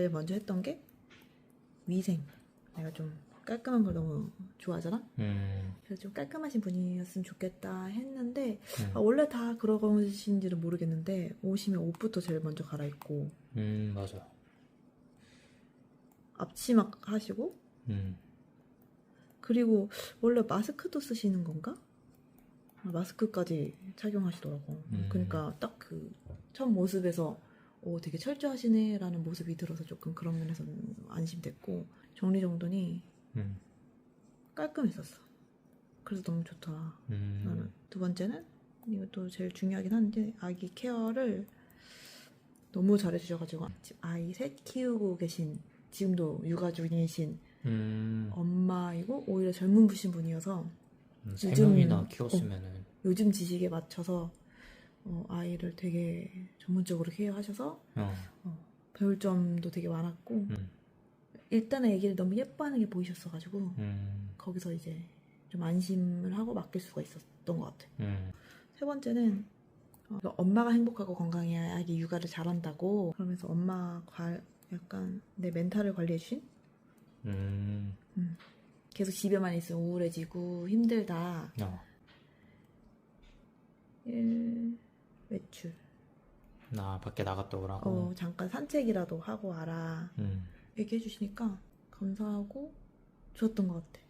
제일 먼저 했던 게 위생. 내가 좀 깔끔한 걸 너무 좋아하잖아. 음, 그래서 좀 깔끔하신 분이었으면 좋겠다 했는데 음, 아, 원래 다 그러신지는 모르겠는데 오시면 옷부터 제일 먼저 갈아입고 음, 맞아. 앞치마 하시고 음, 그리고 원래 마스크도 쓰시는 건가? 아, 마스크까지 착용하시더라고. 음. 그러니까 딱 그 첫 모습에서 오 되게 철저하시네라는 모습이 들어서 조금 그런 면에서 안심됐고 정리정돈이 음, 깔끔했었어. 그래서 너무 좋더라. 음, 나는 두 번째는 이것도 제일 중요하긴 한데 아기 케어를 너무 잘해주셔가지고 아이 셋 키우고 계신 지금도 육아 중이신 음, 엄마이고 오히려 젊은 부신 분이어서 음, 세 요즘- 명이나 어. 키웠으면은, 요즘 지식에 맞춰서 어, 아이를 되게 전문적으로 케어하셔서 어, 배울 점도 되게 많았고 음, 일단은 아기를 너무 예뻐하는 게 보이셨어가지고 음, 거기서 이제 좀 안심을 하고 맡길 수가 있었던 것 같아. 음, 세 번째는 어, 엄마가 행복하고 건강해야 아기 육아를 잘한다고 그러면서 엄마 과 약간 내 멘탈을 관리해 주신? 음, 계속 집에만 있으면 우울해지고 힘들다. 어, 일 외출. 나 밖에 나갔다 오라고. 어 잠깐 산책이라도 하고 와라. 음, 얘기해 주시니까 감사하고 좋았던 것 같아